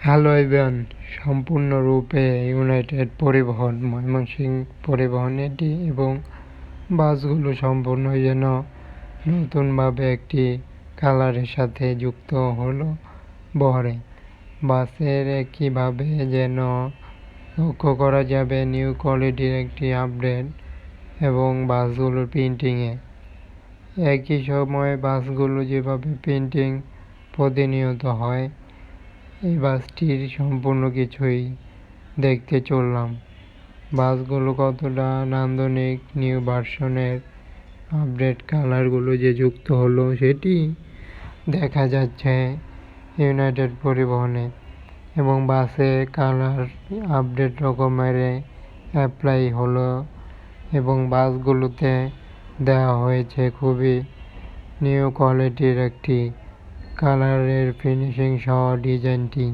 Hello সম্পূর্ণরূপে United পরিবহন, ময়মনসিংহ পরিবহন এটি এবং বাসগুলো সম্পূর্ণ যেন নতুনভাবে একটি কালারের সাথে যুক্ত হলো বহরে। বাসের একইভাবে যেন লক্ষ্য করা যাবে নিউ কোয়ালিটির একটি আপডেট এবং বাসগুলোর প্রিন্টিংয়ে। একই সময় বাসগুলো যেভাবে প্রিন্টিং প্রতিনিয়ত হয় এই বাসটির সম্পূর্ণ কিছুই দেখতে চললাম। বাসগুলো কতটা নান্দনিক নিউ ভার্সনের আপডেট কালারগুলো যে যুক্ত হলো সেটি দেখা যাচ্ছে ইউনাইটেড পরিবহনে এবং বাসে কালার আপডেট রকমের অ্যাপ্লাই হলো এবং বাসগুলোতে দেওয়া হয়েছে খুবই নিউ কোয়ালিটির একটি কালারের ফিনিশিং সহ ডিজাইনটি।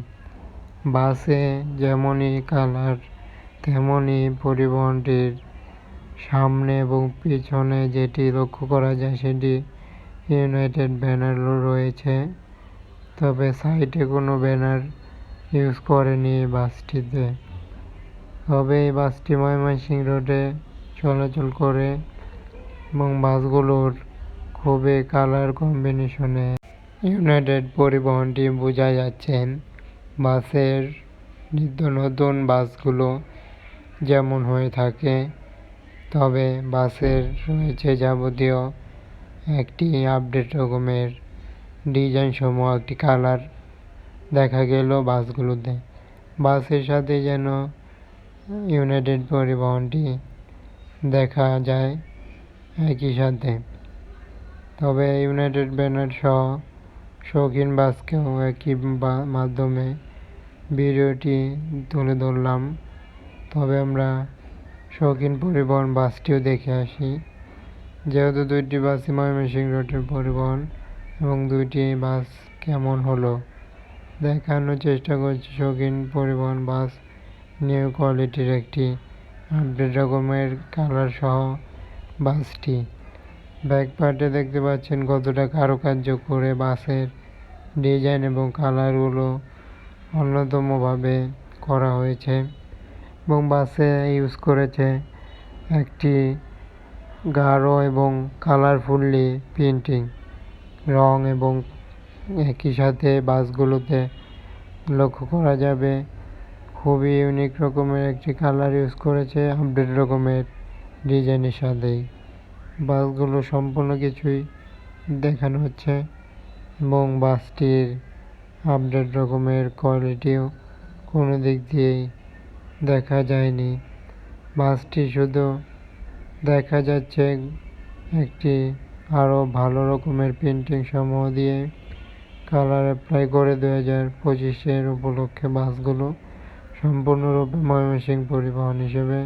বাসে যেমনই কালার, তেমনই পরিবহনটির সামনে এবং পিছনে যেটি লক্ষ্য করা যায় সেটি ইউনাইটেড ব্যানার রয়েছে। তবে সাইডে কোনো ব্যানার ইউজ করেনি এই বাসটিতে। তবে এই বাসটি ময়মনসিংহ রোডে চলাচল করে এবং বাসগুলোর খুবই কালার কম্বিনেশনে ইউনাইটেড পরিবহনটি বোঝা যাচ্ছেন বাসের নিত্য নতুন বাসগুলো যেমন হয়ে থাকে, তবে বাসের রয়েছে যাবতীয় একটি আপডেট রকমের ডিজাইন সমূহ একটি কালার দেখা গেল বাসগুলোতে। বাসের সাথে যেন ইউনাইটেড পরিবহনটি দেখা যায় একই সাথে। তবে ইউনাইটেড ব্যানার সহ শৌখিন বাসকেও একই মাধ্যমে ভিডিওটি তুলে ধরলাম। তবে আমরা শৌখিন পরিবহন বাসটিও দেখে আসি। যেহেতু দুইটি বাসই ময়মনসিংহ রোডের পরিবহন এবং দুইটি বাস কেমন হলো, দেখানোর চেষ্টা করছি শৌখিন পরিবহন বাস নিউ কোয়ালিটির একটি আপডেট রকমের কালার সহ বাসটি। ব্যাক পার্টে দেখতে পাচ্ছেন কতটা কারুকার্য করে বাসের ডিজাইন এবং কালারগুলো অন্যতমভাবে করা হয়েছে এবং বাসে ইউজ করেছে একটি গাঢ় এবং কালারফুললি প্রিন্টিং রং এবং একই সাথে বাসগুলোতে লক্ষ্য করা যাবে, খুবই ইউনিক রকমের একটি কালার ইউজ করেছে, আপডেট রকমের ডিজাইনের সাথেই। বাসগুলো সম্পূর্ণ কিছুই দেখানো হচ্ছে। এবং বাসটির আপডেট রকমের কোয়ালিটিও কোনো দিক দিয়েই দেখা যায়নি। বাসটি শুধু দেখা যাচ্ছে একটি আরও ভালো রকমের পেন্টিং সমূহ দিয়ে কালার অ্যাপ্লাই করে দু হাজার পঁচিশের উপলক্ষে বাসগুলো সম্পূর্ণরূপে ময়মনসিংহ পরিবহন হিসেবে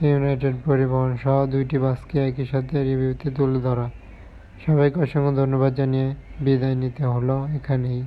ইউনাইটেড পরিবহন সহ দুইটি বাসকে একই সাথে রিভিউতে তুলে ধরা। সবাইকে অসংখ্য ধন্যবাদ জানিয়ে বিদায় নিতে হলো এখানেই।